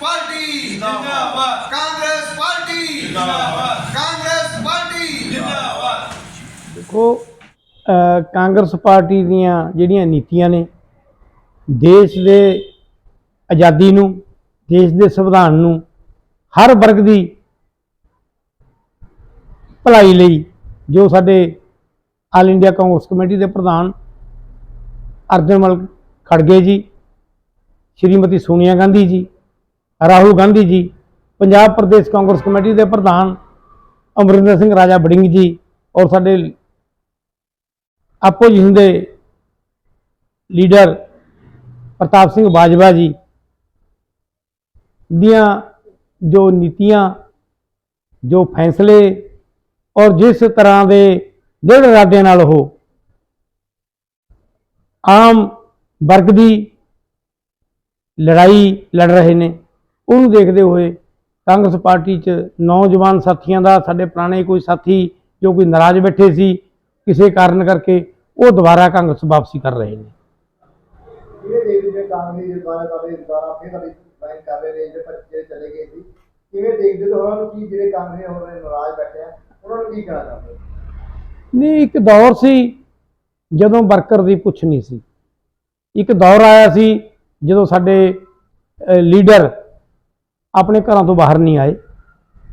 Party ਜਿੰਦਾਬਾਦ। Congress party ਜਿੰਦਾਬਾਦ। Congress party. ਜਿੰਦਾਬਾਦ। ਦੇਖੋ ਕਾਂਗਰਸ ਪਾਰਟੀ ਦੀਆਂ ਜਿਹੜੀਆਂ ਨੀਤੀਆਂ ਨੇ ਦੇਸ਼ ਦੇ ਆਜ਼ਾਦੀ ਨੂੰ ਦੇਸ਼ ਦੇ ਸੰਵਿਧਾਨ ਨੂੰ ਹਰ ਵਰਗ ਦੀ ਭਲਾਈ ਲਈ ਜੋ ਸਾਡੇ ਆਲ ਇੰਡੀਆ ਕਾਂਗਰਸ ਕਮੇਟੀ ਦੇ ਪ੍ਰਧਾਨ ਅਰਜਨਮਲ ਖੜਗੇ ਜੀ ਸ਼੍ਰੀਮਤੀ ਸੋਨੀਆ ਗਾਂਧੀ ਜੀ ਰਾਹੁਲ ਗਾਂਧੀ ਜੀ, ਪੰਜਾਬ ਪ੍ਰਦੇਸ਼ ਕਾਂਗਰਸ ਕਮੇਟੀ ਦੇ ਪ੍ਰਧਾਨ ਅਮਰਿੰਦਰ ਸਿੰਘ, ਰਾਜਾ ਬੜਿੰਗ ਜੀ ਔਰ ਸਾਡੇ ਆਪੋਜੀਸ਼ਨ ਦੇ ਲੀਡਰ ਪ੍ਰਤਾਪ ਸਿੰਘ ਬਾਜਵਾ ਜੀ ਦੀਆਂ ਜੋ ਨੀਤੀਆਂ, ਜੋ ਫੈਸਲੇ ਔਰ ਜਿਸ ਤਰ੍ਹਾਂ ਦੇ ਦ੍ਰਿੜ ਇਰਾਦੇ ਨਾਲ ਉਹ ਆਮ ਵਰਗ ਦੀ ਲੜਾਈ ਲੜ ਰਹੇ ਨੇ। ਉਹਨੂੰ ਦੇਖਦੇ ਹੋਏ ਕਾਂਗਰਸ ਪਾਰਟੀ 'ਚ ਨੌਜਵਾਨ ਸਾਥੀਆਂ ਦਾ ਸਾਡੇ ਪੁਰਾਣੇ ਕੋਈ ਸਾਥੀ ਜੋ ਕੋਈ ਨਾਰਾਜ਼ ਬੈਠੇ ਸੀ ਕਿਸੇ ਕਾਰਨ ਕਰਕੇ ਉਹ ਦੁਬਾਰਾ ਕਾਂਗਰਸ ਵਾਪਸੀ ਕਰ ਰਹੇ ਨੇ? ਨਹੀਂ ਇੱਕ ਦੌਰ ਸੀ ਜਦੋਂ ਵਰਕਰ ਦੀ ਪੁੱਛ ਨਹੀਂ ਸੀ। ਇੱਕ ਦੌਰ ਆਇਆ ਸੀ ਜਦੋਂ ਸਾਡੇ ਲੀਡਰ ਆਪਣੇ ਘਰਾਂ ਤੋਂ ਬਾਹਰ ਨਹੀਂ ਆਏ।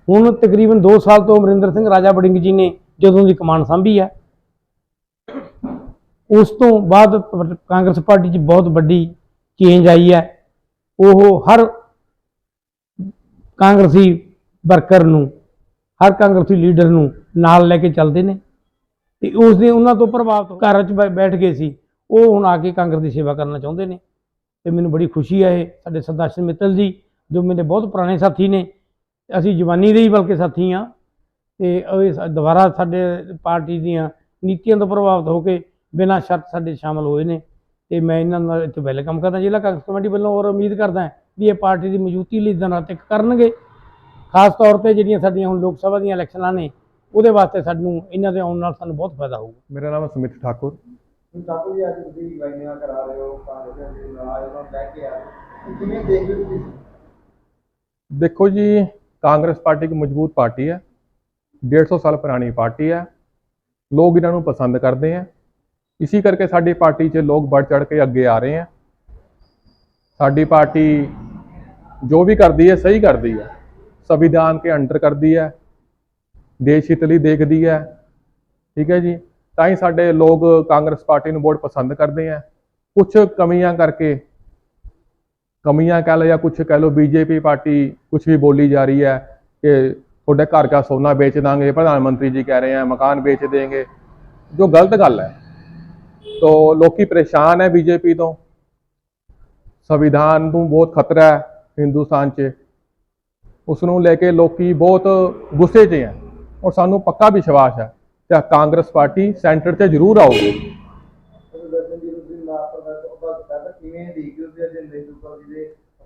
ਹੁਣ ਤਕਰੀਬਨ 2 ਸਾਲ ਤੋਂ ਅਮਰਿੰਦਰ ਸਿੰਘ ਰਾਜਾ ਬੜਿੰਗ ਜੀ ਨੇ ਜਦੋਂ ਦੀ ਕਮਾਨ ਸੰਭੀ ਹੈ, ਉਸ ਤੋਂ ਬਾਅਦ ਕਾਂਗਰਸ ਪਾਰਟੀ 'ਚ ਬਹੁਤ ਵੱਡੀ ਚੇਂਜ ਆਈ ਹੈ। ਉਹ ਹਰ ਕਾਂਗਰਸੀ ਵਰਕਰ ਨੂੰ, ਹਰ ਕਾਂਗਰਸੀ ਲੀਡਰ ਨੂੰ ਨਾਲ ਲੈ ਕੇ ਚੱਲਦੇ ਨੇ ਤੇ ਉਸ ਦੇ ਉਹਨਾਂ ਤੋਂ ਪ੍ਰਭਾਵਿਤ ਘਰ 'ਚ ਬੈ- ਬੈਠ ਗਏ ਸੀ। ਉਹ ਹੁਣ ਆ ਕੇ ਕਾਂਗਰਸ ਦੀ ਸੇਵਾ ਕਰਨਾ ਚਾਹੁੰਦੇ ਨੇ ਤੇ ਮੈਨੂੰ ਬੜੀ ਖੁਸ਼ੀ ਹੈ ਇਹ, ਸਾਡੇ ਸਰਦਾਰ ਮਿੱਤਲ ਜੀ ਜੋ ਮੇਰੇ ਬਹੁਤ ਪੁਰਾਣੇ ਸਾਥੀ ਨੇ ਅਸੀਂ ਜਵਾਨੀ ਦੇ ਹੀ ਬਲਕਿ ਸਾਥੀ ਆ ਤੇ ਉਹ ਇਸ- ਦੁਬਾਰਾ ਸਾਡੇ ਪਾਰਟੀ ਦੀਆਂ ਨੀਤੀਆਂ ਤੋਂ ਪ੍ਰਭਾਵਿਤ ਹੋ ਕੇ ਬਿਨਾਂ ਸ਼ਰਤ ਸਾਡੇ ਸ਼ਾਮਲ ਹੋਏ ਨੇ ਤੇ ਮੈਂ ਇਹਨਾਂ ਨਾਲ ਇੱਥੇ ਵੈਲਕਮ ਕਰਦਾ ਜ਼ਿਲ੍ਹਾ ਕਾਂਗਰਸ ਕਮੇਟੀ ਵੱਲੋਂ ਔਰ ਉਮੀਦ ਕਰਦਾ ਵੀ ਇਹ ਪਾਰਟੀ ਦੀ ਮਜ਼ਬੂਤੀ ਲਈ ਦਿਨ ਰਾਤ ਇੱਕ ਕਰਨਗੇ। ਖਾਸ ਤੌਰ ਤੇ ਜਿਹੜੀਆਂ ਸਾਡੀਆਂ ਹੁਣ ਲੋਕ ਸਭਾ ਦੀਆਂ ਇਲੈਕਸ਼ਨਾਂ ਨੇ ਉਹਦੇ ਵਾਸਤੇ ਸਾਨੂੰ ਇਹਨਾਂ ਦੇ ਆਉਣ ਨਾਲ ਸਾਨੂੰ ਬਹੁਤ ਫਾਇਦਾ ਹੋਊਗਾ। ਮੇਰਾ ਨਾਮ ਸੁਮਿਤ ਠਾਕੁਰ। ਠਾਕੁਰ ਜੀ ਅੱਜ ਤੁਸੀਂ ਲਾਈਨਾਂ ਕਰਾ ਰਹੇ ਹੋ ਕਾਂਗਰਸ ਦੇ ਨਾਰਾਜ਼ ਉਹਨਾਂ ਲੈ ਕੇ ਆ ਰਹੇ ਹੋ। ਕਿਵੇਂ ਦੇਖਦੇ ਹੋ ਤੁਸੀਂ? ਦੇਖੋ ਜੀ, ਕਾਂਗਰਸ ਪਾਰਟੀ ਇੱਕ ਮਜ਼ਬੂਤ ਪਾਰਟੀ ਹੈ। 150 ਸਾਲ ਪੁਰਾਣੀ ਪਾਰਟੀ ਹੈ। ਲੋਕ ਇਹਨਾਂ ਨੂੰ ਪਸੰਦ ਕਰਦੇ ਆ ਇਸੇ ਕਰਕੇ ਸਾਡੀ ਪਾਰਟੀ 'ਚ ਲੋਕ ਵੱਧ ਚੜ ਕੇ ਅੱਗੇ ਆ ਰਹੇ ਆ ਸਾਡੀ ਪਾਰਟੀ ਜੋ ਵੀ ਕਰਦੀ ਹੈ, ਸਹੀ ਕਰਦੀ ਹੈ। ਸੰਵਿਧਾਨ ਕੇ ਅੰਡਰ ਕਰਦੀ ਹੈ। ਦੇਸ਼ ਹਿੱਤ ਲਈ ਦੇਖਦੀ ਹੈ। ਠੀਕ ਹੈ ਜੀ। ਤਾਂ ਹੀ ਸਾਡੇ ਲੋਕ ਕਾਂਗਰਸ ਪਾਰਟੀ ਨੂੰ ਬਹੁਤ ਪਸੰਦ ਕਰਦੇ ਆ ਕੁਝ ਕਮੀਆਂ ਕਰਕੇ ਕਮੀਆਂ ਕਹਿ ਲਓ ਜਾਂ ਕੁਝ ਕਹਿ ਲਓ, ਬੀਜੇਪੀ ਪਾਰਟੀ ਕੁਝ ਵੀ ਬੋਲੀ ਜਾ ਰਹੀ ਹੈ ਕਿ ਤੁਹਾਡੇ ਘਰ ਦਾ ਸੋਨਾ ਵੇਚ ਦਾਂਗੇ, ਪ੍ਰਧਾਨ ਮੰਤਰੀ ਜੀ ਕਹਿ ਰਹੇ ਹੈ, ਮਕਾਨ ਵੇਚ ਦੇंगे ਜੋ ਗਲਤ ਗੱਲ ਹੈ, ਤੋ ਲੋਕੀ ਪਰੇਸ਼ਾਨ ਹੈ ਬੀਜੇਪੀ ਤੋਂ। ਸੰਵਿਧਾਨ ਨੂੰ ਬਹੁਤ ਖਤਰਾ ਹੈ ਹਿੰਦੁਸਤਾਨ 'ਚ। ਉਸ ਨੂੰ ਲੈ ਕੇ ਲੋਕੀ ਬਹੁਤ ਗੁੱਸੇ 'ਚ ਹੈ ਔਰ ਸਾਨੂੰ ਪੱਕਾ ਵਿਸ਼ਵਾਸ ਹੈ ਕਿ ਕਾਂਗਰਸ ਪਾਰਟੀ ਸੈਂਟਰ 'ਤੇ ਜ਼ਰੂਰ ਆਊਗੀ।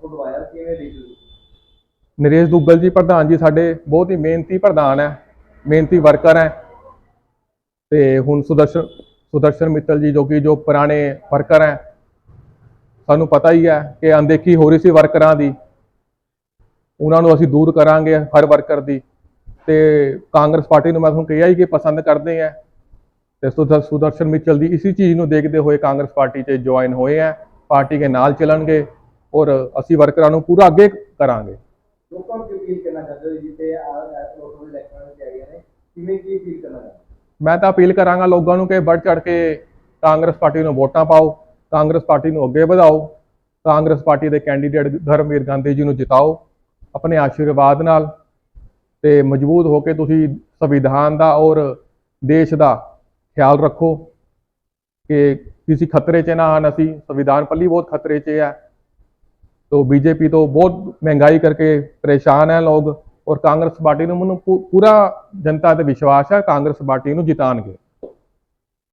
ਜੀ ਕਿਵੇਂ ਦੇਖਦੇ ਹੋ ਨਰੇਸ਼ ਦੁੱਗਲ ਜੀ, ਪ੍ਰਧਾਨ ਜੀ, ਸਾਡੇ ਬਹੁਤ ਹੀ ਮਿਹਨਤੀ ਪ੍ਰਧਾਨ ਹੈ, ਮਿਹਨਤੀ ਵਰਕਰ ਹੈ। ਤੇ ਹੁਣ ਸੁਦਰਸ਼ਨ ਸੁਦਰਸ਼ਨ ਮਿੱਤਲ ਜੀ ਜੋ ਕਿ ਜੋ ਪੁਰਾਣੇ ਵਰਕਰ ਹੈ, ਸਾਨੂੰ ਪਤਾ ਹੀ ਹੈ ਕਿ ਅਣਦੇਖੀ ਹੋ ਰਹੀ ਸੀ ਵਰਕਰਾਂ ਦੀ। ਉਹਨਾਂ ਨੂੰ ਅਸੀਂ ਦੂਰ ਕਰਾਂਗੇ ਹਰ ਵਰਕਰ ਦੀ। ਤੇ ਕਾਂਗਰਸ ਪਾਰਟੀ ਨੂੰ ਮੈਂ ਤੁਹਾਨੂੰ ਕਿਹਾ ਹੀ ਕਿ ਪਸੰਦ ਕਰਦੇ ਹੈ ਤੇ ਸੁਦਰ- ਸੁਦਰਸ਼ਨ ਮਿੱਤਲ ਦੀ ਇਸੀ ਚੀਜ਼ ਨੂੰ ਦੇਖਦੇ ਹੋਏ ਕਾਂਗਰਸ ਪਾਰਟੀ 'ਚ ਜੁਆਇਨ ਹੋਏ ਹੈ ਪਾਰਟੀ ਦੇ ਨਾਲ ਚੱਲਣਗੇ। ਔਰ ਅਸੀਂ ਵਰਕਰਾਂ ਨੂੰ ਪੂਰਾ ਅੱਗੇ ਕਰਾਂਗੇ। ਲੋਕਾਂ ਨੂੰ ਕੀ ਅਪੀਲ ਕਰਨਾ ਚਾਹੁੰਦੇ ਹੋ ਜਿੱਤੇ ਆ ਲੋਕਾਂ ਦੇ ਇਲੈਕਸ਼ਨ ਵਿੱਚ ਆਈਆਂ ਨੇ ਕਿਵੇਂ ਕੀ ਅਪੀਲ ਕਰਨਾ? ਮੈਂ ਤਾਂ ਅਪੀਲ ਕਰਾਂਗਾ ਲੋਕਾਂ ਨੂੰ ਕਿ ਵੱਧ ਚੜ ਕੇ ਕਾਂਗਰਸ ਪਾਰਟੀ ਨੂੰ ਵੋਟਾਂ ਪਾਓ ਕਾਂਗਰਸ ਪਾਰਟੀ ਨੂੰ ਅੱਗੇ ਵਧਾਓ ਕਾਂਗਰਸ ਪਾਰਟੀ ਦੇ ਕੈਂਡੀਡੇਟ ਧਰਮਵੀਰ ਗਾਂਧੀ ਜੀ ਨੂੰ ਜਿਤਾਓ ਆਪਣੇ ਆਸ਼ੀਰਵਾਦ ਨਾਲ ਤੇ ਮਜ਼ਬੂਤ ਹੋ ਕੇ ਤੁਸੀਂ ਸੰਵਿਧਾਨ ਦਾ ਔਰ ਦੇਸ਼ ਦਾ ਖਿਆਲ ਰੱਖੋ ਕਿ ਕਿਸੇ ਖਤਰੇ 'ਚ ਨਾ ਆਣ ਅਸੀਂ ਸੰਵਿਧਾਨ ਪੱਲੀ ਬਹੁਤ ਖਤਰੇ 'ਚ ਹੈ तो बीजेपी तो बहुत महंगाई करके परेशान है लोग और कांग्रेस पार्टी ਨੂੰ ਮੈਨੂੰ ਪੂ- ਪੂਰਾ ਜਨਤਾ ਤੇ ਵਿਸ਼ਵਾਸ ਹੈ ਕਾਂਗਰਸ ਪਾਰਟੀ ਨੂੰ ਜਿਤਾਣਗੇ